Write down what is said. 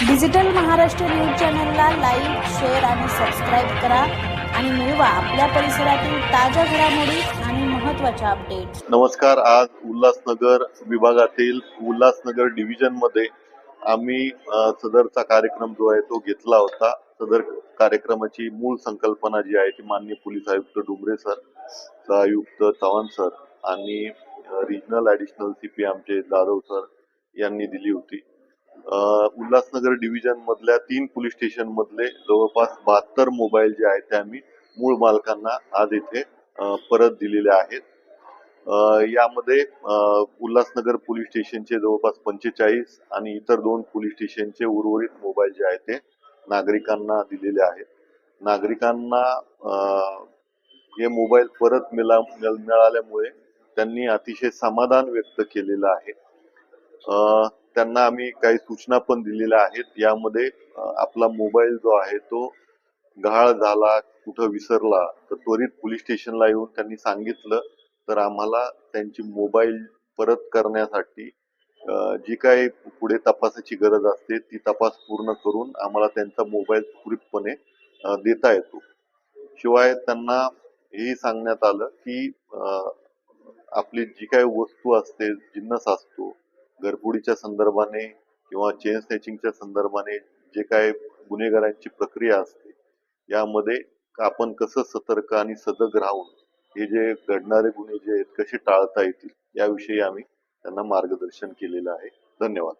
Digital Maharashtra news चॅनलला like share आणि subscribe करा आणि मिळवा आपल्या परिसरातील ताज्या घडामोडी आणि महत्त्वाच्या अपडेट्स नमस्कार आज उल्हासनगर विभागातील उल्हासनगर डिव्हिजनमध्ये आम्ही अ, सदरचा कार्यक्रम जो आहे तो घेतला होता. सदर कार्यक्रमाची मूळ संकल्पना जी आहे ती माननीय पोलीस आयुक्त डुमरे सर सहआयुक्त चव्हाण सर आणि रिजनल ऍडिशनल सीपी आमचे जाधव सर यांनी दिली होती. उल्हासनगर डिव्हिजन मधल्या तीन पोलीस स्टेशन मधले जवळपास बहात्तर मोबाईल जे आहेत ते आम्ही मूळ मालकांना आज इथे परत दिलेले आहेत. यामध्ये उल्हासनगर पोलीस स्टेशनचे जवळपास पंचेचाळीस आणि इतर दोन पोलीस स्टेशनचे उर्वरित मोबाईल जे आहेत ते नागरिकांना दिलेले आहेत. नागरिकांना हे मोबाईल परत मिळाल्यामुळे त्यांनी अतिशय समाधान व्यक्त केलेलं आहे. त्यांना आम्ही काही सूचना पण दिलेल्या आहेत. यामध्ये आपला मोबाईल जो आहे तो गहाळ झाला कुठं विसरला तर त्वरित पोलीस स्टेशनला येऊन त्यांनी सांगितलं. तर आम्हाला त्यांची मोबाईल परत करण्यासाठी जी काही पुढे तपासाची गरज असते ती तपास पूर्ण करून आम्हाला त्यांचा मोबाईल सुरळीतपणे देता येतो. शिवाय त्यांना हेही सांगण्यात आलं की आपली जी काही वस्तू असते जिन्नस असतो घरफोडीच्या संदर्भाने किंवा चेन स्नॅचिंगच्या संदर्भाने जे काय गुन्हेगारांची प्रक्रिया असते यामध्ये आपण कसं सतर्क आणि सजग राहून हे जे घडणारे गुन्हे जे आहेत कसे टाळता येतील याविषयी आम्ही त्यांना मार्गदर्शन केलेलं आहे. धन्यवाद.